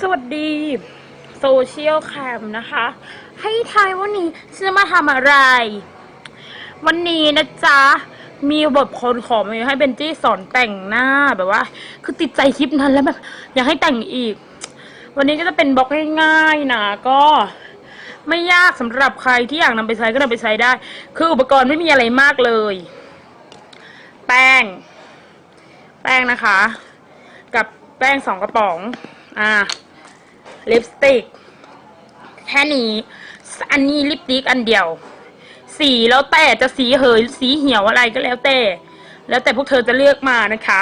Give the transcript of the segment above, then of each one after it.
สวัสดีโซเชียลแคมนะคะ ให้ทายวันนี้ฉันจะมาทำอะไร วันนี้นะจ๊ะ มีบทคนขอมาให้เบนจี้สอนแต่งหน้าแบบว่า คือติดใจคลิปนั้นแล้วแบบอยากให้แต่งอีก วันนี้ก็จะเป็นบล็อกง่ายๆนะก็ไม่ยากสำหรับใครที่อยากนำไปใช้ก็นำไปใช้ได้ คืออุปกรณ์ไม่มีอะไรมากเลย แป้ง แป้งนะคะ กับแป้งสองกระป๋อง อ่า ลิปสติก แค่นี้ อันนี้ลิปสติกอันเดียว สีแล้วแต่จะสีเหยสีเหี่ยวอะไรก็แล้วแต่ แล้วแต่พวกเธอจะเลือกมานะคะ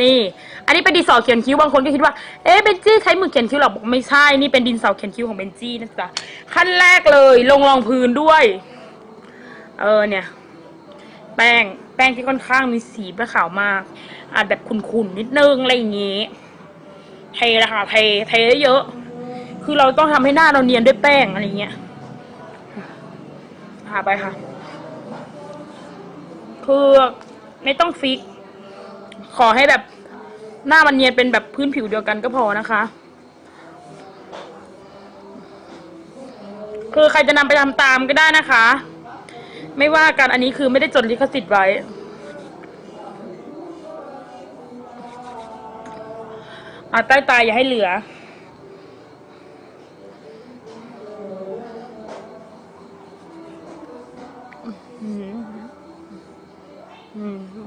นี่ อันนี้เป็นดินสอเขียนคิ้วบางคนก็คิดว่า เอ๊ะเบนจี้ใช้มือเขียนคิ้วหรอบอกไม่ใช่ นี่เป็นดินสอเขียนคิ้วของเบนจี้นะจ๊ะขั้นแรกเลยลงรองพื้นด้วย เออเนี่ย แป้งแป้งที่ค่อนข้างมีสีประขาวมากอาจแบบขุ่นๆนิดนึงอะไรอย่างงี้ เทละคะเทเทเยอะ คือเราต้องทำให้หน้าเราเนียนด้วยแป้งอะไรเงี้ยหาไปค่ะ คือไม่ต้องฟิก ขอให้แบบหน้ามันเนียนเป็นแบบพื้นผิวเดียวกันก็พอนะคะ คือใครจะนำไปทำตามก็ได้นะคะ ไม่ว่ากันอันนี้คือไม่ได้จดลิขสิทธิ์ไว้ อาใต้ตาอย่าให้เหลือ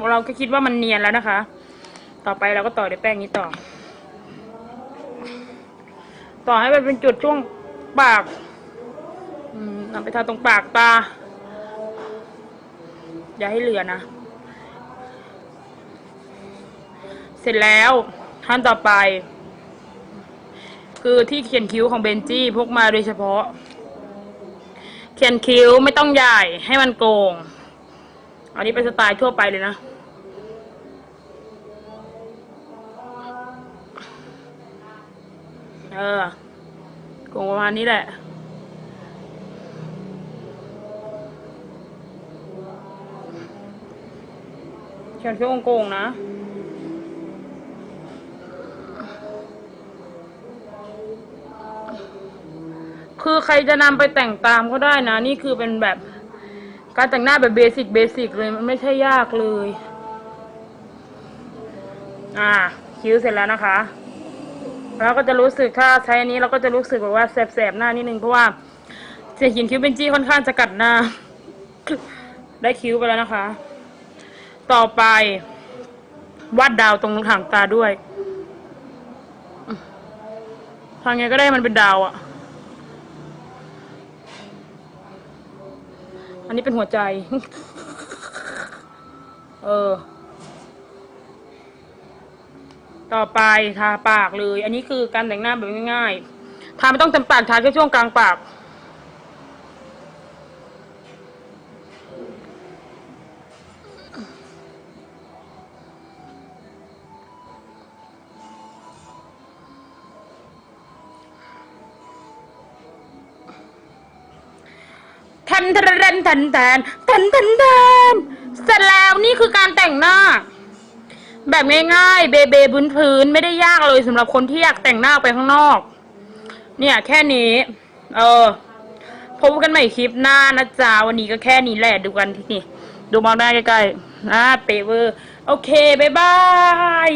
เราก็คิดว่ามันเนียนแล้วนะคะ ต่อไปเราก็ต่อด้วยแป้งนี้ต่อ ต่อให้มันเป็นจุดช่วงปากนำไปทาตรงปากตา อย่าให้เหลือนะ เสร็จแล้ว ขั้นต่อไป คือที่เขียนคิ้วของเบนจี้พกมาโดยเฉพาะ เขียนคิ้วไม่ต้องใหญ่ให้มันโกง อันนี้เป็นสไตล์ทั่วไปเลยนะเออโกงประมาณนี้แหละเขียนคิ้วโกงๆนะ คือใครจะนำไปแต่งตามก็ได้นะ นี่คือเป็นแบบการแต่งหน้าแบบเบสิกเบสิกเลยมันไม่ใช่ยากเลย อ่า คิ้วเสร็จแล้วนะคะแล้วก็จะรู้สึกถ้าใช้อันนี้เราก็จะรู้สึกแบบว่าแสบๆหน้านิดนึงเพราะว่าเสียงคิ้วเป็นจี้ค่อนข้างจะกัดหน้า ได้คิ้วไปแล้วนะคะ ต่อไป วาดดาวตรงหางตาด้วยทางไงก็ได้มันเป็นดาวอะ นนี้เป็นหัวใจ เออ ต่อไปทาปากเลย อันนี้คือการแต่งหน้าแบบง่ายๆ ทาไม่ต้องเต็มปาก ทาแค่ช่วงกลางปาก นทันทันทันทันทันทันทันเสร็จแล้วนี่คือการแต่งหน้า แบบง่ายๆ เบเบพื้นพื้นไม่ได้ยากเลยสำหรับคนที่อยากแต่งหน้าไปข้างนอก เนี่ยแค่นี้ เออพบกันใหม่คลิปหน้านะจ๊ะวันนี้ก็แค่นี้แหละดูกันที่นี่ ดูมองหน้าใกล้ๆอ่าเปเวอร์ โอเค บ๊ายบาย